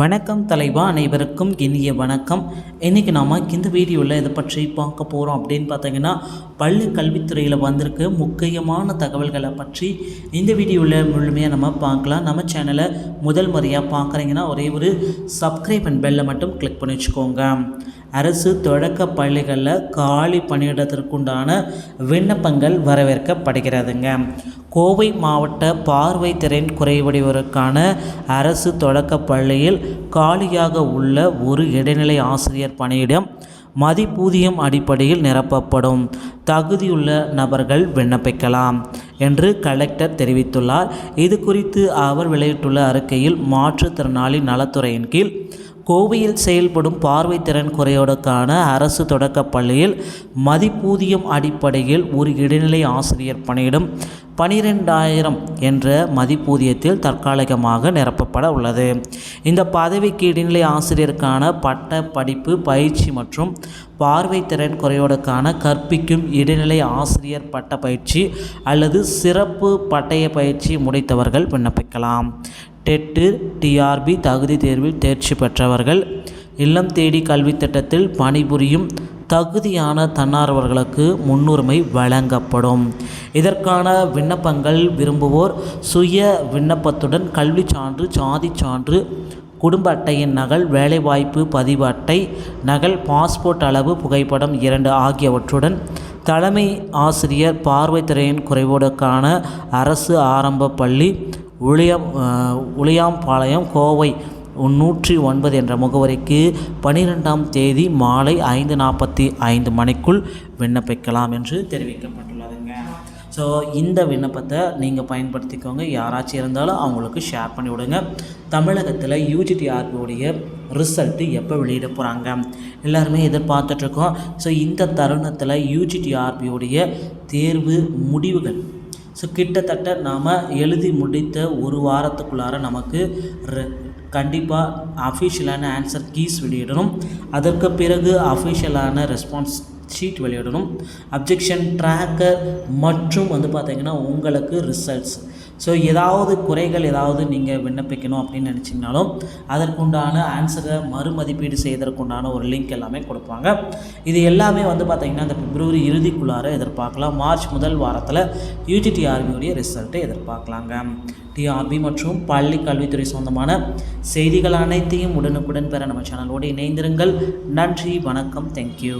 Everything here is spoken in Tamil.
வணக்கம் தலைவா அனைவருக்கும் இனிய வணக்கம். இன்றைக்கி நாம் இந்த வீடியோவில் இதை பற்றி பார்க்க போகிறோம் அப்படின்னு பார்த்தீங்கன்னா பள்ளி கல்வித்துறையில் வந்திருக்கு முக்கியமான தகவல்களை பற்றி இந்த வீடியோவில் முழுமையாக நம்ம பார்க்கலாம். நம்ம சேனலை முதல் முறையாக பார்க்குறீங்கன்னா ஒரே ஒரு சப்ஸ்கிரைப் அண்ட் பெல்லை மட்டும் கிளிக் பண்ணி வச்சுக்கோங்க. அரசு தொடக்க பள்ளிகளில் காலி பணியிடத்திற்குண்டான விண்ணப்பங்கள் வரவேற்கப்படுகிறதுங்க. கோவை மாவட்ட பார்வை திறன் குறைவடைவதற்கான அரசு தொடக்க பள்ளியில் காலியாக உள்ள ஒரு இடைநிலை ஆசிரியர் பணியிடம் மதிப்பூதியம் அடிப்படையில் நிரப்பப்படும். தகுதியுள்ள நபர்கள் விண்ணப்பிக்கலாம் என்று கலெக்டர் தெரிவித்துள்ளார். இது குறித்து அவர் வெளியிட்டுள்ள அறிக்கையில் மாற்றுத்திறனாளி நலத்துறையின் கீழ் கோவையில் செயல்படும் பார்வைத்திறன் குறையோடுக்கான அரசு தொடக்கப் பள்ளியில் மதிப்பூதியம் அடிப்படையில் ஒரு இடைநிலை ஆசிரியர் பணியிடம் பனிரெண்டாயிரம் என்ற மதிப்பூதியத்தில் தற்காலிகமாக நிரப்பப்பட உள்ளது. இந்த பதவிக்கு இடைநிலை ஆசிரியருக்கான பட்ட படிப்பு பயிற்சி மற்றும் பார்வைத்திறன் குறையோடுக்கான கற்பிக்கும் இடைநிலை ஆசிரியர் பட்ட பயிற்சி அல்லது சிறப்பு பட்டய பயிற்சி முடித்தவர்கள் விண்ணப்பிக்கலாம். டெட்டு டிஆர்பி தகுதி தேர்வில் தேர்ச்சி பெற்றவர்கள். இல்லம் தேடி கல்வி திட்டத்தில் பணிபுரியும் தகுதியான தன்னார்வர்களுக்கு முன்னுரிமை வழங்கப்படும். இதற்கான விண்ணப்பங்கள் விரும்புவோர் சுய விண்ணப்பத்துடன் கல்வி சான்று சாதி சான்று குடும்ப அட்டையின் நகல் வேலைவாய்ப்பு பதிவு அட்டை நகல் பாஸ்போர்ட் அளவு புகைப்படம் இரண்டு ஆகியவற்றுடன் தலைமை ஆசிரியர் பார்வைத்திறன் குறைவோடுக்கான அரசு ஆரம்ப பள்ளி உளியம் உளியாம்பாளையம் கோவை நூற்றி ஒன்பது என்ற முகவரிக்கு பனிரெண்டாம் தேதி மாலை ஐந்து நாற்பத்தி ஐந்து மணிக்குள் விண்ணப்பிக்கலாம் என்று தெரிவிக்கப்பட்டுள்ளதுங்க. ஸோ இந்த விண்ணப்பத்தை நீங்கள் பயன்படுத்திக்கோங்க. யாராச்சும் இருந்தாலும் அவங்களுக்கு ஷேர் பண்ணி விடுங்க. தமிழகத்தில் யூஜிடிஆர்பியோடைய ரிசல்ட்டு எப்போ வெளியிட போகிறாங்க எல்லாருமே எதிர்பார்த்துட்ருக்கோம் ஸோ இந்த தருணத்தில் யூஜிடிஆர்பியோடைய தேர்வு முடிவுகள் ஸோ கிட்டத்தட்ட நாம் எழுதி முடித்த ஒரு வாரத்துக்குள்ளார நமக்கு கண்டிப்பாக அஃபிஷியலான ஆன்சர் கீஸ் வெளியிடணும். அதற்கு பிறகு அஃபிஷியலான ரெஸ்பான்ஸ் ஷீட் வெளியிடணும். அப்ஜெக்ஷன் ட்ராக்கர் மற்றும் வந்து பார்த்திங்கன்னா உங்களுக்கு ரிசல்ட்ஸ் ஸோ ஏதாவது குறைகள் ஏதாவது நீங்கள் விண்ணப்பிக்கணும் அப்படின்னு நினச்சிங்கனாலும் அதற்குண்டான ஆன்சரை மறுமதிப்பீடு செய்வதற்குண்டான ஒரு லிங்க் எல்லாமே கொடுப்பாங்க. இது எல்லாமே வந்து பார்த்திங்கன்னா இந்த பிப்ரவரி இறுதிக்குள்ளார எதிர்பார்க்கலாம். மார்ச் முதல் வாரத்தில் யூஜிடிஆர்பியுடைய ரிசல்ட்டை எதிர்பார்க்கலாங்க. டிஆர்பி மற்றும் பள்ளி கல்வித்துறை சொந்தமான செய்திகள் அனைத்தையும் உடனுக்குடன் பெற நம்ம சேனலோடு இணைந்திருங்கள். நன்றி வணக்கம் தேங்க்யூ